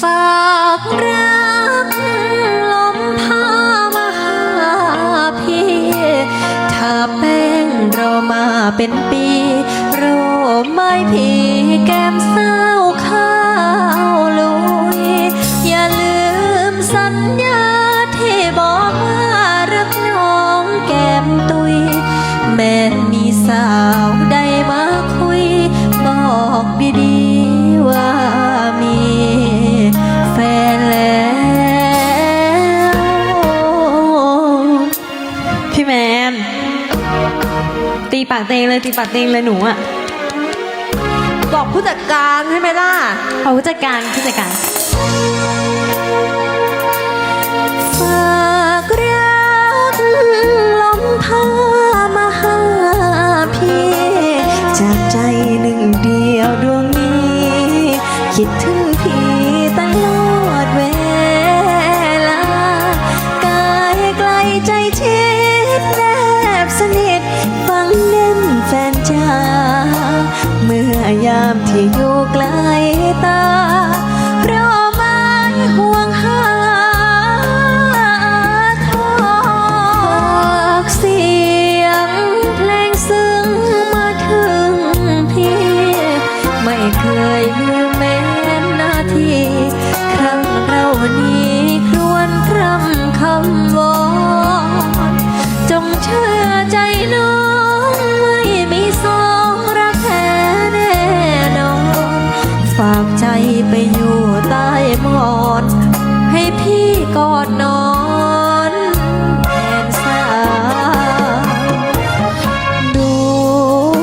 ฝากรักลมพามาหาพี่ถ้าแป้งเรามาเป็นปีรอไม่พี่แก้มซ้า ดีๆว่ามีแฟนแล้ว พี่แมนตีปากเตงเลยตีปากเตงเลยหนูอะบอกผู้จัดการใช่ไหมล่ะเอาผู้จัดการผู้จัดการฝากรักลมพามาหาพี่จากใจ คิำคำวอนจงเชื่อใจน้องไม่มีสองรักแท้แน่นอน ฝากใจไปอยู่ใต้หมอน ให้พี่กอดนอนแทนสาวด้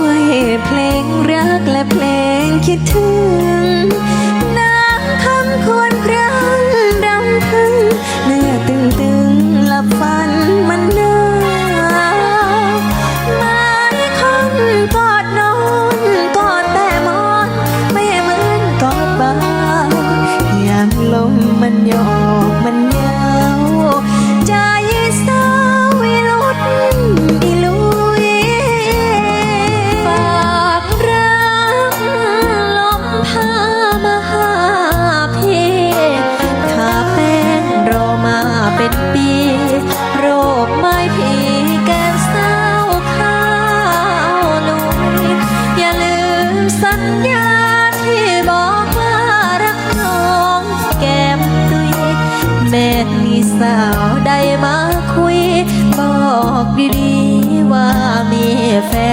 วยเพลงรักและเพลงคิดถึง สัญญาที่บอกว่ารักน้องแก้มตุยแม่มีสาวได้มาคุย บอกดีๆว่ามีแฟน